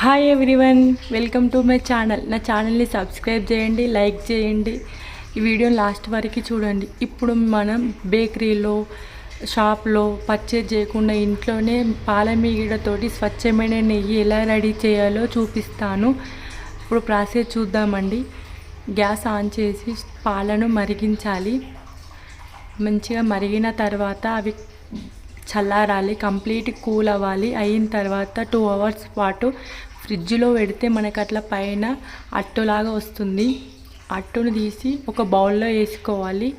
Hi everyone welcome to my channel నా ఛానల్ని subscribe చేయండి లైక్ చేయండి. ఈ వీడియోని లాస్ట్ వరకు చూడండి. ఇప్పుడు మనం బేకరీలో షాప్లో పర్చేజ్ చేయకుండా ఇంట్లోనే పాలమీగడతోటి స్వచ్ఛమైన నెయ్యి ఎలా రెడీ చేయాలో చూపిస్తాను. ఇప్పుడు ప్రాసెస్ చూద్దామండి. గ్యాస్ ఆన్ చేసి పాలను మరిగించాలి. మంచిగా మరిగిన తర్వాత అవి చల్లారాలి కంప్లీట్ కూల్ అవ్వాలి. అయిన తర్వాత టూ అవర్స్ పాటు ఫ్రిడ్జ్లో పెడితే మనకు అట్లా పైన అట్టులాగా వస్తుంది. అట్టును తీసి ఒక బౌల్లో వేసుకోవాలి.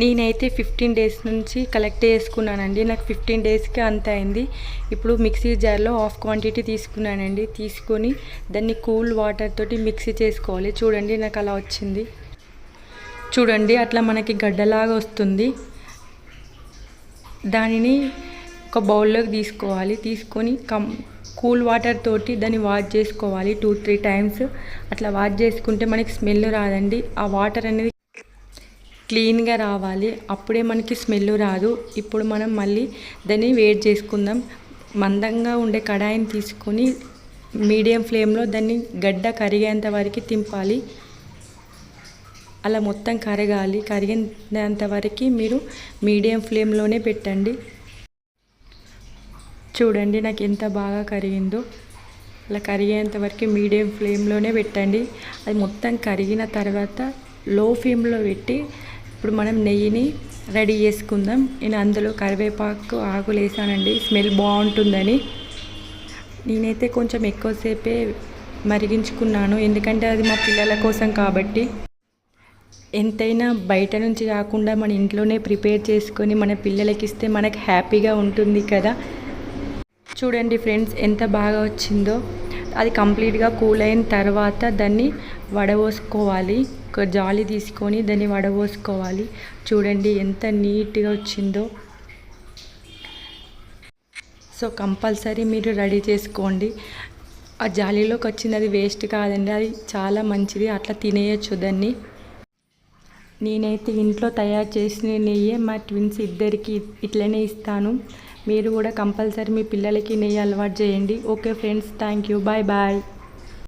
నేనైతే ఫిఫ్టీన్ డేస్ నుంచి కలెక్ట్ చేసుకున్నానండి. నాకు ఫిఫ్టీన్ డేస్కి అంత అయింది. ఇప్పుడు మిక్సీ జార్లో హాఫ్ క్వాంటిటీ తీసుకున్నానండి. తీసుకొని దాన్ని కూల్ వాటర్ తోటి మిక్సీ చేసుకోవాలి. చూడండి నాకు అలా వచ్చింది. చూడండి అట్లా మనకి గడ్డలాగా వస్తుంది. దానిని ఒక బౌల్లోకి తీసుకోవాలి. తీసుకొని కం కూల్ వాటర్ తోటి దాన్ని వాష్ చేసుకోవాలి టూ త్రీ టైమ్స్. అట్లా వాష్ చేసుకుంటే మనకి స్మెల్ రాదండి. ఆ వాటర్ అనేది క్లీన్గా రావాలి. అప్పుడే మనకి స్మెల్ రాదు. ఇప్పుడు మనం మళ్ళీ దాన్ని వేడి చేసుకుందాం. మందంగా ఉండే కడాయిని తీసుకొని మీడియం ఫ్లేమ్లో దాన్ని గడ్డ కరిగేంత వరకు తింపాలి. అలా మొత్తం కరగాలి కరిగినంత వరకు మీరు మీడియం ఫ్లేమ్లోనే పెట్టండి. చూడండి నాకు ఎంత బాగా కరిగిందో. అలా కరిగేంత వరకు మీడియం ఫ్లేమ్లోనే పెట్టండి. అది మొత్తం కరిగిన తర్వాత లో ఫ్లేమ్లో పెట్టి ఇప్పుడు మనం నెయ్యిని రెడీ చేసుకుందాం. నేను అందులో కరివేపాకు ఆకులు వేసానండి. స్మెల్ బాగుంటుందని. నేనైతే కొంచెం ఎక్కువసేపే మరిగించుకున్నాను. ఎందుకంటే అది మా పిల్లల కోసం కాబట్టి. ఎంతైనా బయట నుంచి కాకుండా మన ఇంట్లోనే ప్రిపేర్ చేసుకొని మన పిల్లలకి ఇస్తే మనకు హ్యాపీగా ఉంటుంది కదా. చూడండి ఫ్రెండ్స్ ఎంత బాగా వచ్చిందో. అది కంప్లీట్గా కూల్ అయిన తర్వాత దాన్ని వడపోసుకోవాలి ఒక జాలి తీసుకొని దాన్ని వడపోసుకోవాలి చూడండి ఎంత నీట్గా వచ్చిందో. సో కంపల్సరీ మీరు రెడీ చేసుకోండి. ఆ జాలీలోకి వచ్చింది అది వేస్ట్ కాదండి. అది చాలా మంచిది. అట్లా తినేయచ్చు దాన్ని. నేనైతే ఇంట్లో తయారు చేసిన నెయ్యి మా ట్విన్స్ ఇద్దరికి ఇట్లనే ఇస్తాను. మీరు కూడా కంపల్సరీ మీ పిల్లలకి నెయ్యి అలవాటు చేయండి. Okay friends thank you bye bye.